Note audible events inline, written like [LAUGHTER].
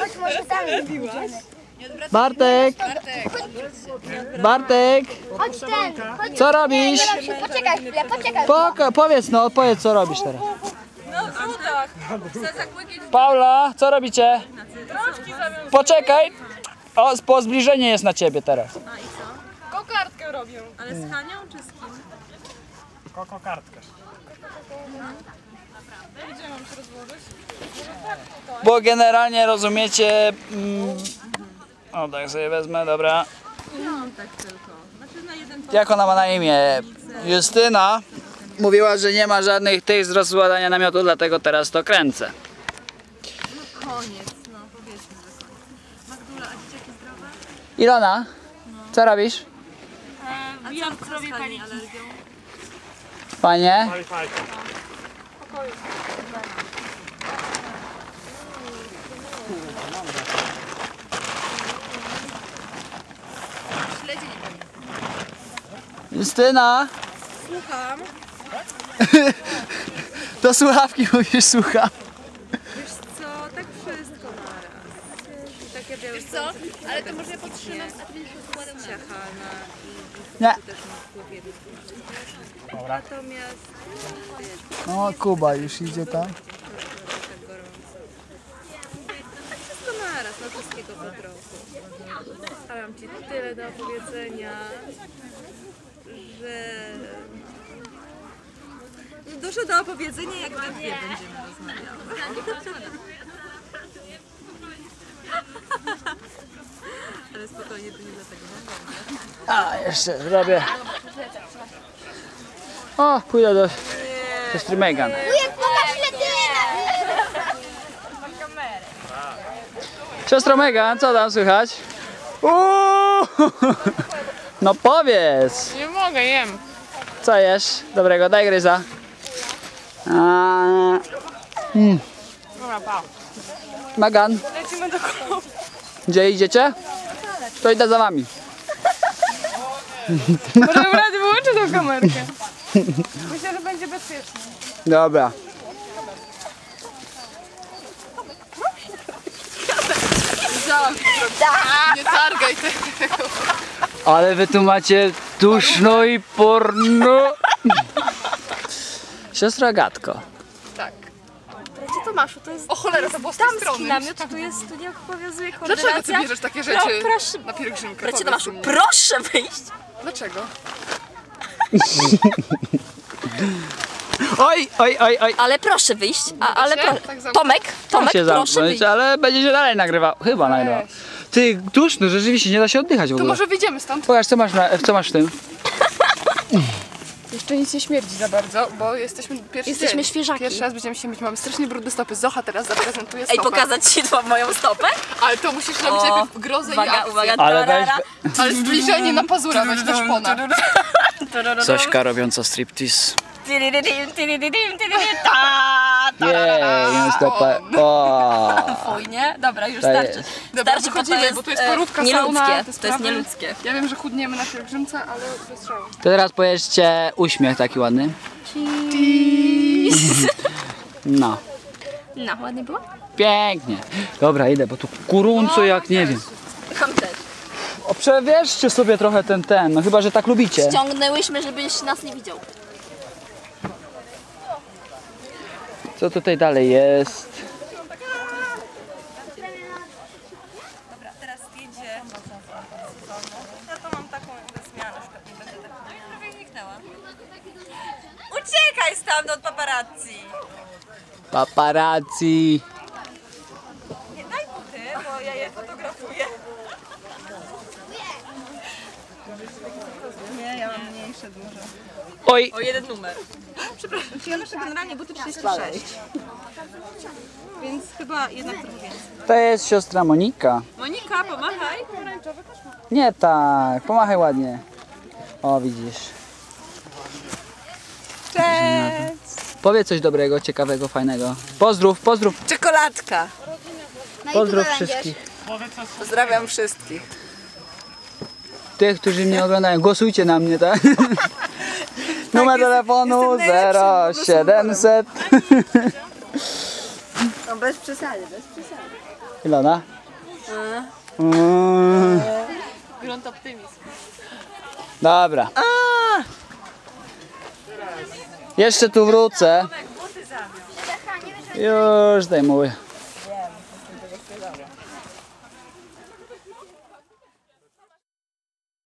Chodź, może tam idziemy. Bartek! Bartek! Chodź ten, chodź. Co robisz? Nie, nie, poczekaj chwilę, poczekaj. Poka, powiedz no, powiedz co robisz teraz. No w zakłykieć Paula, co robicie? Poczekaj! O, po zbliżenie jest na ciebie teraz. kokardkę robią. Ale z Hanią czy z kim? Koko kartkę. Gdzie mam się rozłożyć? Bo generalnie rozumiecie... Mm, o, tak sobie wezmę, dobra. No tak tylko. Znaczy na jeden Jak ona ma na imię? Justyna mówiła, że nie ma żadnych tych z rozładania namiotu, dlatego teraz to kręcę. koniec. No powiedzmy, że koniec. Magdula, a dzieciaki zdrowe? Ilona, co robisz? A co w zdrowie pani alergią? Panie? Justyna, Słucham. [LAUGHS] do słuchawki mówisz słucham. Wiesz co, tak wszystko naraz. Białe Co? Ale to może ja podtrzymam, a ty będziesz rozkładał na ciachana i Nie. też. Dobra. Natomiast O, Kuba już idzie tam. tak. Tak wszystko naraz, no wszystkiego po trochu. A mam Ci tyle do opowiedzenia, że... Dużo do opowiedzenia, jak we dwie będziemy rozmawiały. [LAUGHS] Ale spokojnie, to nie dlatego A, jeszcze zrobię. O, pójdę do siostry Megan. Wujek, pokaż ile ty Siostro Megan, co tam słychać? Uuu! No powiedz, Nie mogę, jem. co jesz dobrego? Daj gryza. A, Dobra, pa. Megan, Lecimy do koło. gdzie idziecie? To idę za wami. Może bym radę wyłączył tą kamerkę. Myślę, że będzie bezpiecznie. Dobra. Nie targaj tego. Ale wy tu macie duszno i porno. Siostra Gatko. Tomaszu, to jest O cholera, to było z tej strony. namiot, tu jest, tu nie obowiązuje koordynacja. Dlaczego ty bierzesz takie rzeczy Pro, proszę, na pielgrzymkę? bracie Tomaszu, mi. proszę wyjść. Dlaczego? Oj, oj, oj, oj. Ale proszę wyjść, a, ale pro... Tak? Tomek, Tomek, się proszę zamknąć, wyjść. ale będzie się dalej nagrywał. Chyba nagrywał. Ty, duszno, rzeczywiście, nie da się oddychać w To ogóle. może wyjdziemy stąd? Pokaż, co masz, na, co masz w tym. [LAUGHS] Jeszcze nic nie śmierdzi za bardzo, bo jesteśmy pierwszy Jesteśmy dzień. świeżaki. Pierwszy raz będziemy się myć, mamy strasznie brudne stopy. Zocha teraz zaprezentuje Ej, stopę. pokazać ci tą moją stopę? Ale to musisz robić O, najpierw grozę i Uwaga, akcję. uwaga, Ale weź... Ale zbliżenie na pazura, weź na szpona. Zośka robiąca striptease. Tyryryrim, tyryryrim, tyryryrim, ta, tarara. Jej, stopę. O. [LAUGHS] Fuj, nie? Dobra, już To starczy. Dobra, Starczy, bo to wychodzimy, jest, bo to jest e, porówka nieludzkie. sauna, To jest sprawy. nieludzkie. Ja wiem, że chudniemy na pielgrzymce, ale bez szału. To teraz powiedzcie uśmiech taki ładny. [LAUGHS] No. No, ładnie było? Pięknie. Dobra, idę, bo tu kuruncu jak nie wiem. Tam też. O, przewierzcie sobie trochę ten, ten, no chyba, że tak lubicie. Ściągnęłyśmy, żebyś nas nie widział. Co tutaj dalej jest? Dobra, teraz zdjęcie. Ja to mam taką zmianę, że nie będę tak... No i prawie zniknęła. Uciekaj stamtąd paparazzi! Paparazzi. Nie, daj buty, bo ja je fotografuję. Nie, ja mam mniejsze dużo. Oj, O jeden numer. Przepraszam, ja noszę generalnie buty 36. Więc chyba jednak trochę więcej. to jest siostra Monika. Monika, pomachaj. Nie tak, pomachaj ładnie. O, widzisz. Cześć! Powiedz coś dobrego, ciekawego, fajnego. Pozdrów, pozdrów, Czekoladka. pozdrów wszystkich. Pozdrawiam wszystkich. Tych, którzy mnie oglądają. Głosujcie na mnie, tak? [LAUGHS] Numer jest- telefonu jestem najlepszym po prostu 0700. No bez przesady, bez przesady. Ilona? Mm, Grunt optymizm. dobra. Jeszcze tu wrócę. Już zdejmuję.